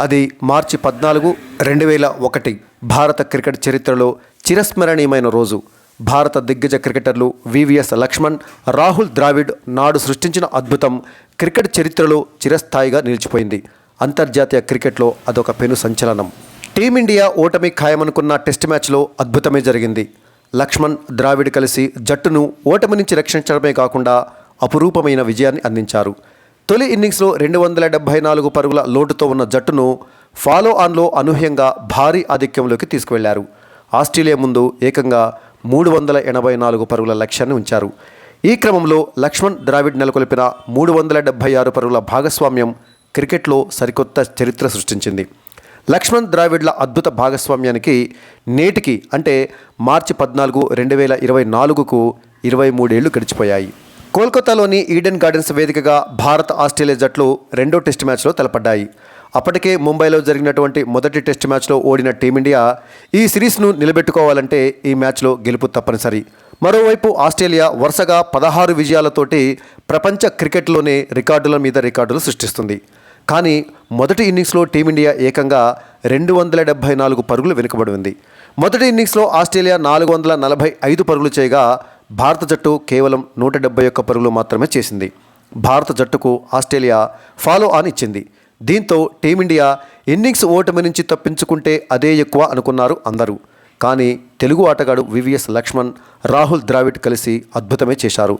అది మార్చి పద్నాలుగు రెండు వేల ఒకటి భారత క్రికెట్ చరిత్రలో చిరస్మరణీయమైన రోజు. భారత దిగ్గజ క్రికెటర్లు వివిఎస్ లక్ష్మణ్ రాహుల్ ద్రావిడ్ నాడు సృష్టించిన అద్భుతం క్రికెట్ చరిత్రలో చిరస్థాయిగా నిలిచిపోయింది. అంతర్జాతీయ క్రికెట్లో అదొక పెను సంచలనం. టీమిండియా ఓటమి ఖాయమనుకున్న టెస్ట్ మ్యాచ్లో అద్భుతమే జరిగింది. లక్ష్మణ్ ద్రావిడ్ కలిసి జట్టును ఓటమి నుంచి రక్షించడమే కాకుండా అపురూపమైన విజయాన్ని అందించారు. తొలి ఇన్నింగ్స్లో రెండు వందల డెబ్బై నాలుగు పరుగుల లోటుతో ఉన్న జట్టును ఫాలో ఆన్లో అనూహ్యంగా భారీ ఆధిక్యంలోకి తీసుకువెళ్ళారు. ఆస్ట్రేలియా ముందు ఏకంగా మూడు వందల ఎనభై నాలుగు పరుగుల లక్ష్యాన్ని ఉంచారు. ఈ క్రమంలో లక్ష్మణ్ ద్రావిడ్ నెలకొల్పిన మూడు వందల డెబ్బై ఆరు పరుగుల భాగస్వామ్యం క్రికెట్లో సరికొత్త చరిత్ర సృష్టించింది. లక్ష్మణ్ ద్రావిడ్ల అద్భుత భాగస్వామ్యానికి నేటికి అంటే మార్చి పద్నాలుగు రెండు వేల ఇరవై నాలుగుకు ఇరవై మూడేళ్ళు గడిచిపోయాయి. కోల్కతాలోని ఈడెన్ గార్డెన్స్ వేదికగా భారత్ ఆస్ట్రేలియా జట్లు రెండో టెస్ట్ మ్యాచ్లో తలపడ్డాయి. అప్పటికే ముంబైలో జరిగినటువంటి మొదటి టెస్ట్ మ్యాచ్లో ఓడిన టీమిండియా ఈ సిరీస్ను నిలబెట్టుకోవాలంటే ఈ మ్యాచ్లో గెలుపు తప్పనిసరి. మరోవైపు ఆస్ట్రేలియా వరుసగా పదహారు విజయాలతోటి ప్రపంచ క్రికెట్లోనే రికార్డుల మీద రికార్డులు సృష్టిస్తుంది. కానీ మొదటి ఇన్నింగ్స్లో టీమిండియా ఏకంగా రెండు వందల డెబ్బై నాలుగు పరుగులు వెనుకబడి ఉంది. మొదటి ఇన్నింగ్స్లో ఆస్ట్రేలియా నాలుగు వందల నలభై ఐదు పరుగులు చేయగా భారత జట్టు కేవలం నూట డెబ్బై ఒక్క పరుగులు మాత్రమే చేసింది. భారత జట్టుకు ఆస్ట్రేలియా ఫాలో ఆన్ ఇచ్చింది. దీంతో టీమిండియా ఇన్నింగ్స్ ఓటమి నుంచి తప్పించుకుంటే అదే ఎక్కువ అనుకున్నారు అందరూ. కానీ తెలుగు ఆటగాడు వివిఎస్ లక్ష్మణ్ రాహుల్ ద్రావిడ్ కలిసి అద్భుతమే చేశారు.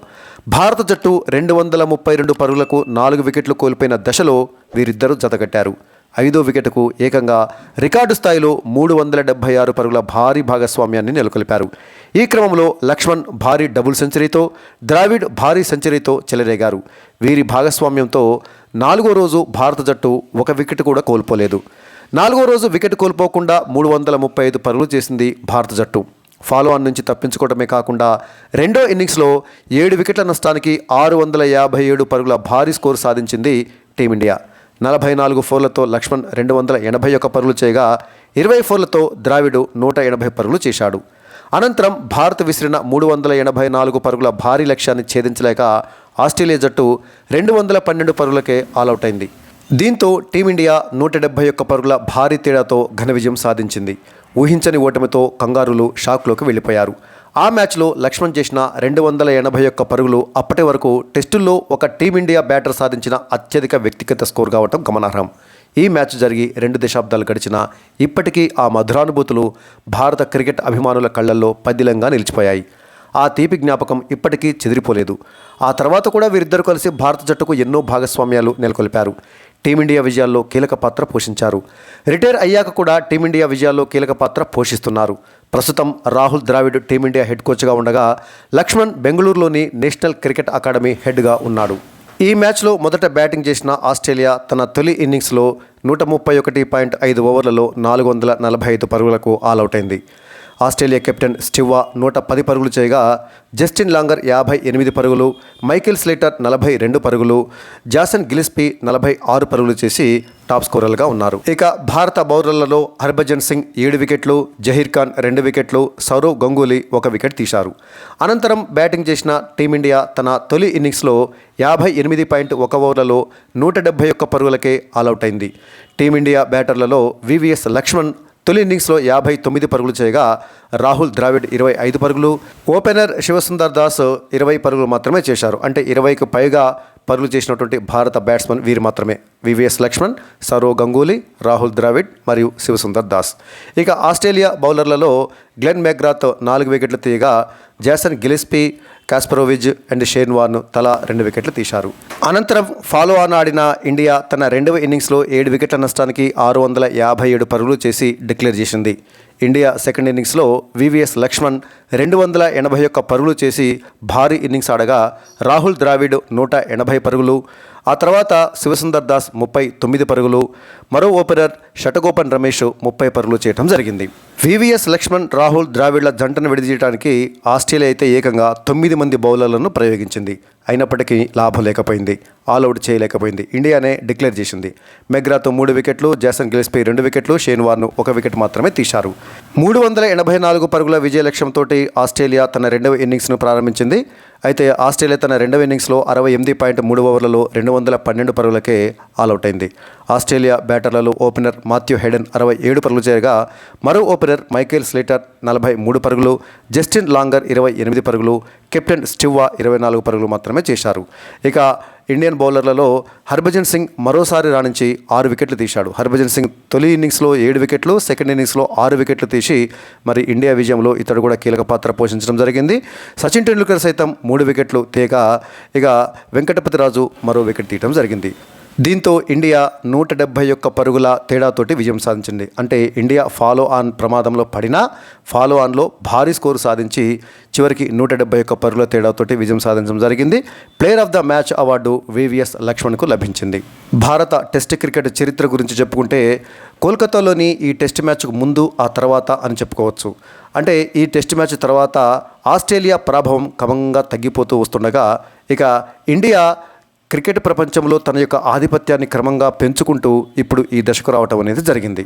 భారత జట్టు రెండు వందల ముప్పై రెండు పరుగులకు నాలుగు వికెట్లు కోల్పోయిన దశలో వీరిద్దరూ జతకట్టారు. ఐదో వికెట్కు ఏకంగా రికార్డు స్థాయిలో మూడు వందల డెబ్బై ఆరు పరుగుల భారీ భాగస్వామ్యాన్ని నెలకొల్పారు. ఈ క్రమంలో లక్ష్మణ్ భారీ డబుల్ సెంచరీతో ద్రావిడ్ భారీ సెంచరీతో చెలరేగారు. వీరి భాగస్వామ్యంతో నాలుగో రోజు భారత జట్టు ఒక వికెట్ కూడా కోల్పోలేదు. నాలుగో రోజు వికెట్ కోల్పోకుండా మూడు వందల ముప్పై ఐదు పరుగులు చేసింది భారత జట్టు. ఫాలో ఆన్ నుంచి తప్పించుకోవడమే కాకుండా రెండో ఇన్నింగ్స్లో ఏడు వికెట్ల నష్టానికి ఆరు వందల యాభై ఏడు పరుగుల భారీ స్కోరు సాధించింది టీమిండియా. నలభై నాలుగు ఫోర్లతో లక్ష్మణ్ రెండు వందల ఎనభై ఒక్క పరుగులు చేయగా ఇరవై ఫోర్లతో ద్రావిడు నూట ఎనభై పరుగులు చేశాడు. అనంతరం భారత్ విసిరిన మూడు వందల ఎనభై నాలుగు పరుగుల భారీ లక్ష్యాన్ని ఛేదించలేక ఆస్ట్రేలియా జట్టు రెండు వందల పన్నెండు పరుగులకే ఆలౌట్ అయింది. దీంతో టీమిండియా నూట డెబ్బై ఒక్క పరుగుల భారీ తేడాతో ఘన విజయం సాధించింది. ఊహించని ఓటమితో కంగారులు షాక్లోకి వెళ్ళిపోయారు. ఆ మ్యాచ్లో లక్ష్మణ్ చేసిన రెండు వందల ఎనభై ఒక్క పరుగులు అప్పటి వరకు టెస్టుల్లో ఒక టీమిండియా బ్యాటర్ సాధించిన అత్యధిక వ్యక్తిగత స్కోర్ కావటం గమనార్హం. ఈ మ్యాచ్ జరిగి రెండు దశాబ్దాలు గడిచినా ఇప్పటికీ ఆ మధురానుభూతులు భారత క్రికెట్ అభిమానుల కళ్ళల్లో పదిలంగా నిలిచిపోయాయి. ఆ తీపి జ్ఞాపకం ఇప్పటికీ చెదిరిపోలేదు. ఆ తర్వాత కూడా వీరిద్దరూ కలిసి భారత జట్టుకు ఎన్నో భాగస్వామ్యాలు నెలకొల్పారు. టీమిండియా విజయాల్లో కీలక పాత్ర పోషించారు. రిటైర్ అయ్యాక కూడా టీమిండియా విజయాల్లో కీలక పాత్ర పోషిస్తున్నారు. ప్రస్తుతం రాహుల్ ద్రావిడ్ టీమిండియా హెడ్ కోచ్గా ఉండగా లక్ష్మణ్ బెంగళూరులోని నేషనల్ క్రికెట్ అకాడమీ హెడ్గా ఉన్నాడు. ఈ మ్యాచ్లో మొదట బ్యాటింగ్ చేసిన ఆస్ట్రేలియా తన తొలి ఇన్నింగ్స్లో నూట ముప్పై ఒకటి పాయింట్ ఐదు ఓవర్లలో నాలుగు వందల నలభై ఐదు పరుగులకు ఆల్అవుట్ అయింది. ఆస్ట్రేలియా కెప్టెన్ స్టివ్వా నూట పది పరుగులు చేయగా జస్టిన్ లాంగర్ యాభై ఎనిమిది పరుగులు మైకిల్ స్లేటర్ నలభై రెండు పరుగులు జాసన్ గిలిస్పీ నలభై ఆరు పరుగులు చేసి టాప్ స్కోరర్లుగా ఉన్నారు. ఇక భారత బౌలర్లలో హర్భజన్ సింగ్ ఏడు వికెట్లు జహీర్ ఖాన్ రెండు వికెట్లు సౌరవ్ గంగూలీ ఒక వికెట్ తీశారు. అనంతరం బ్యాటింగ్ చేసిన టీమిండియా తన తొలి ఇన్నింగ్స్లో యాభై ఎనిమిది పాయింట్ ఒక ఓవర్లలో నూట డెబ్బై ఒక్క పరుగులకే ఆల్అవుట్ అయింది. టీమిండియా బ్యాటర్లలో వివిఎస్ లక్ష్మణ్ తొలి ఇన్నింగ్స్లో యాభై తొమ్మిది పరుగులు చేయగా రాహుల్ ద్రావిడ్ ఇరవై ఐదు పరుగులు ఓపెనర్ శివసుందర్ దాస్ ఇరవై పరుగులు మాత్రమే చేశారు. అంటే ఇరవైకి పైగా పరుగులు చేసినటువంటి భారత బ్యాట్స్మెన్ వీరు మాత్రమే. వివిఎస్ లక్ష్మణ్ సౌరవ్ గంగూలీ రాహుల్ ద్రావిడ్ మరియు శివసుందర్ దాస్. ఇక ఆస్ట్రేలియా బౌలర్లలో గ్లెన్ మెగ్రాత్ నాలుగు వికెట్లు తీయగా Jason Gillespie Kasprowicz and Shane Warne తలా రెండు వికెట్లు తీశారు. అనంతరం ఫాలో ఆన్ ఆడిన ఇండియా తన రెండవ ఇన్నింగ్స్లో ఏడు వికెట్ల నష్టానికి ఆరు వందల యాభై ఏడు పరుగులు చేసి డిక్లేర్ చేసింది. ఇండియా సెకండ్ ఇన్నింగ్స్లో వివిఎస్ లక్ష్మణ్ రెండు వందల ఎనభై ఒక్క పరుగులు చేసి భారీ ఇన్నింగ్స్ ఆడగా రాహుల్ ద్రావిడ్ నూట ఎనభై పరుగులు ఆ తర్వాత శివసుందర్ దాస్ ముప్పై తొమ్మిది పరుగులు మరో ఓపెనర్ షటగోపన్ రమేష్ ముప్పై పరుగులు చేయడం జరిగింది. వివిఎస్ లక్ష్మణ్ రాహుల్ ద్రావిడ్ల జంటను విడదీయడానికి ఆస్ట్రేలియా అయితే ఏకంగా తొమ్మిది మంది బౌలర్లను ప్రయోగించింది. అయినప్పటికీ లాభం లేకపోయింది. ఆల్అవుట్ చేయలేకపోయింది. ఇండియానే డిక్లేర్ చేసింది. మెగ్రాతో మూడు వికెట్లు జాసన్ గిల్స్పై రెండు వికెట్లు షేన్ వార్ను ఒక వికెట్ మాత్రమే తీశారు. మూడు వందల ఎనభై నాలుగు పరుగుల విజయ లక్ష్యంతో ఆస్ట్రేలియా తన రెండవ ఇన్నింగ్స్ను ప్రారంభించింది. అయితే ఆస్ట్రేలియా తన రెండవ ఇన్నింగ్స్లో అరవై ఎనిమిది పాయింట్ మూడు ఓవర్లలో రెండు వందల పన్నెండు పరుగులకే ఆల్అవుట్ అయింది. ఆస్ట్రేలియా బ్యాటర్లలో ఓపెనర్ మాథ్యూ హెడెన్ అరవై ఏడు పరుగులు చేయగా మరో ఓపెనర్ మైకేల్ స్లేటర్ నలభై మూడు పరుగులు జస్టిన్ లాంగర్ ఇరవై ఎనిమిది పరుగులు కెప్టెన్ స్టివ్వా ఇరవై నాలుగు పరుగులు మాత్రమే చేశారు. ఇక ఇండియన్ బౌలర్లలో హర్భజన్ సింగ్ మరోసారి రాణించి ఆరు వికెట్లు తీశాడు. హర్భజన్ సింగ్ తొలి ఇన్నింగ్స్లో ఏడు వికెట్లు సెకండ్ ఇన్నింగ్స్లో ఆరు వికెట్లు తీసి మరి ఇండియా విజయంలో ఇతడు కూడా కీలక పాత్ర పోషించడం జరిగింది. సచిన్ టెండూల్కర్ సైతం మూడు వికెట్లు తీయగా ఇక వెంకటపతి రాజు మరో వికెట్ తీయడం జరిగింది. దీంతో ఇండియా నూట డెబ్బై ఒక్క పరుగుల తేడాతోటి విజయం సాధించింది. అంటే ఇండియా ఫాలో ఆన్ ప్రమాదంలో పడినా ఫాలో ఆన్లో భారీ స్కోరు సాధించి చివరికి నూట డెబ్బై ఒక్క పరుగుల తేడాతోటి విజయం సాధించడం జరిగింది. Player of the match award VVS లక్ష్మణ్కు లభించింది. భారత టెస్ట్ క్రికెట్ చరిత్ర గురించి చెప్పుకుంటే కోల్కతాలోని ఈ టెస్ట్ మ్యాచ్కు ముందు ఆ తర్వాత అని చెప్పుకోవచ్చు. అంటే ఈ టెస్ట్ మ్యాచ్ తర్వాత ఆస్ట్రేలియా ప్రభావం క్రమంగా తగ్గిపోతూ వస్తుండగా ఇక ఇండియా క్రికెట్ ప్రపంచంలో తన యొక్క ఆధిపత్యాన్ని క్రమంగా పెంచుకుంటూ ఇప్పుడు ఈ దశకు రావటం అనేది జరిగింది.